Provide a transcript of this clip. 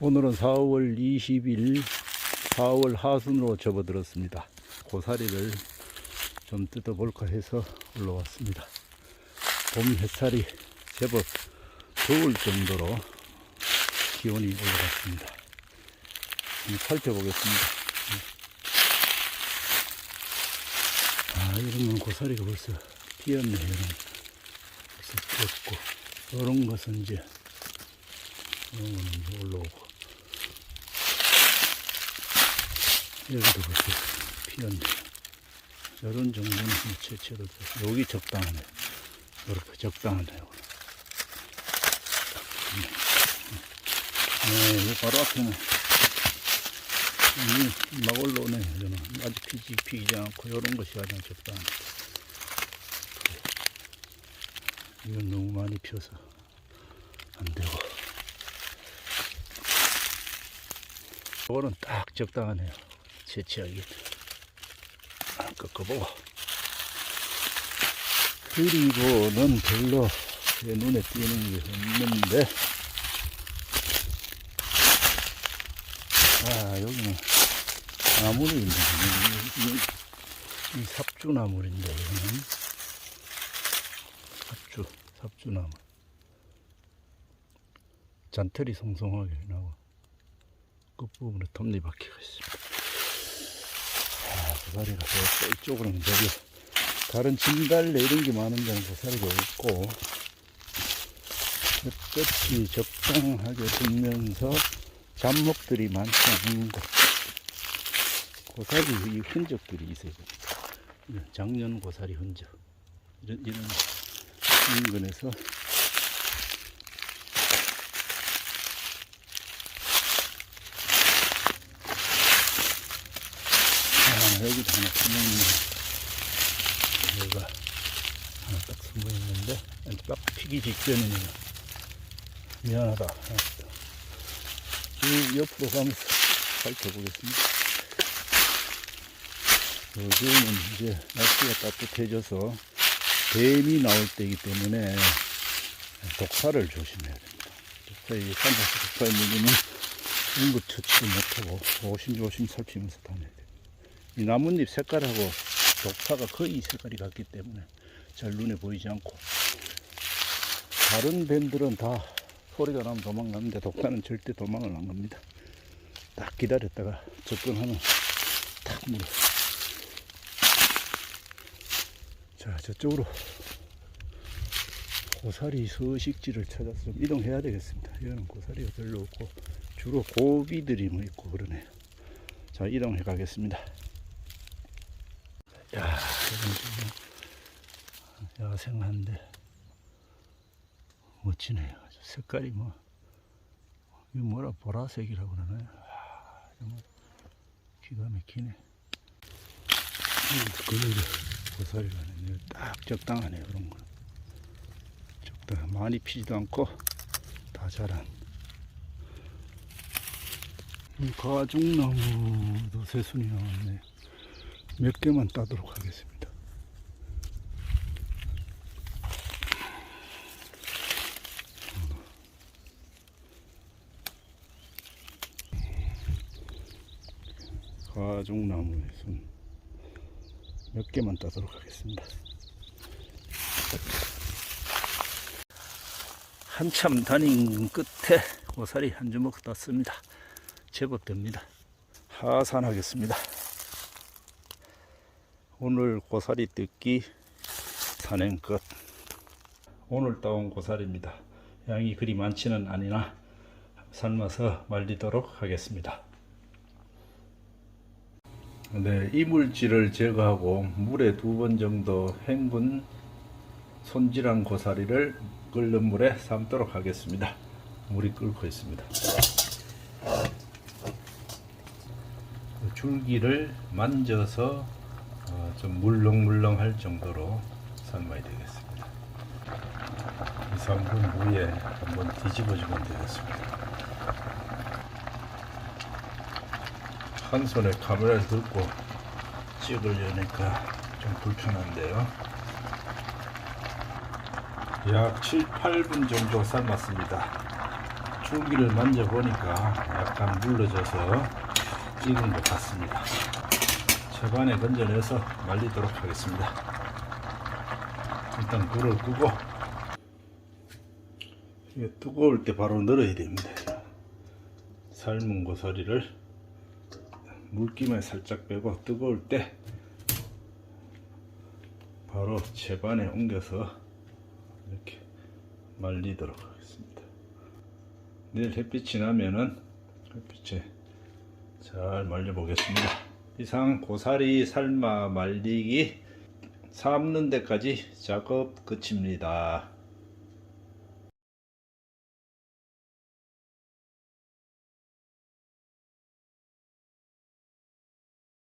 오늘은 4월 20일 4월 하순으로 접어들었습니다. 고사리를 좀 뜯어볼까 해서 올라왔습니다. 봄 햇살이 제법 더울 정도로 기온이 올라갔습니다. 살펴보겠습니다. 아, 이런 건 고사리가 벌써 피었네요. 벌써 피었고, 이런 것은 이제, 이런 거는 올라오고, 여기도 벌써 피었네. 이런 정도는 돼. 여기 적당하네. 이렇게 적당하네요. 네, 이 바로 앞에는 이, 막 올라오네. 이거는 아직 피지, 피지 않고 이런 것이 가장 적당합니다. 이건 너무 많이 피어서 안 되고. 이거는 딱 적당하네요. 채취하기. 꺾어보고. 그리고는 별로 제 눈에 띄는 게 없는데, 아, 여기는 있네. 이, 이, 이 삽주나물인데, 이거는. 삽주, 삽주나물. 잔털이 송송하게 나와. 끝부분에 톱니바퀴가 있습니다. 아, 고사리가 저 이쪽으로는 저기, 다른 진달래 이런 게 많은 데는 고사리가 없고, 끝이 적당하게 들면서 잡목들이 많지 않은 곳. 고사리 이 흔적들이 됩니다. 이런 작년 고사리 흔적. 이런, 이런 인근에서 아, 여기도 하나 숨어 있네. 여기가 하나 딱 숨어 있는데, 딱 피기 직전이네요. 미안하다. 쭉 옆으로 가면서 살펴보겠습니다. 요즘은 이제 날씨가 따뜻해져서 뱀이 나올 때이기 때문에 독사를 조심해야 됩니다. 독사에 산에서 독사에 물리면 응급 처치도 못하고 조심조심 살피면서 됩니다. 이 나뭇잎 색깔하고 독사가 거의 색깔이 같기 때문에 잘 눈에 보이지 않고 다른 뱀들은 다 소리가 나면 도망가는데 독사는 절대 도망을 안 갑니다. 딱 기다렸다가 접근하면 탁 물어. 자, 저쪽으로 고사리 서식지를 찾아서 좀 이동해야 되겠습니다. 여기는 고사리가 별로 없고 주로 고비들이 뭐 있고 그러네요. 자, 이동해 가겠습니다. 야, 좀 야생한데 멋지네요. 색깔이 뭐, 이 뭐라 보라색이라고 그러나요? 아, 정말 기가 막히네. 고사리가 아니네. 딱 적당하네요, 그런 거는. 적당, 많이 피지도 않고, 다 자란. 이 가죽나무도 새순이 나왔네. 몇 개만 따도록 하겠습니다. 가죽나무의 손. 몇 개만 따도록 하겠습니다. 한참 다닌 끝에 고사리 한 주먹 땄습니다. 제법 됩니다. 하산하겠습니다. 오늘 고사리 뜯기 산행 끝. 오늘 따온 고사리입니다. 양이 그리 많지는 아니나 삶아서 말리도록 하겠습니다. 네, 이물질을 제거하고 물에 두 번 정도 헹군 손질한 고사리를 끓는 물에 삶도록 하겠습니다. 물이 끓고 있습니다. 그 줄기를 만져서 어, 좀 물렁물렁 할 정도로 삶아야 되겠습니다. 2, 3분 후에 한번 뒤집어주면 되겠습니다. 한 손에 카메라를 들고 찍으려니까 좀 불편한데요. 약 7, 8분 정도 삶았습니다. 고기를 만져보니까 약간 물러져서 익은 것 같습니다. 절반에 건져내서 말리도록 하겠습니다. 일단 불을 끄고 이게 뜨거울 때 바로 넣어야 됩니다. 삶은 고사리를 물기만 살짝 빼고 뜨거울 때 바로 재반에 옮겨서 이렇게 말리도록 하겠습니다. 내일 햇빛이 나면은 햇빛에 잘 말려 보겠습니다. 이상 고사리 삶아 말리기 삶는 데까지 작업 끝입니다.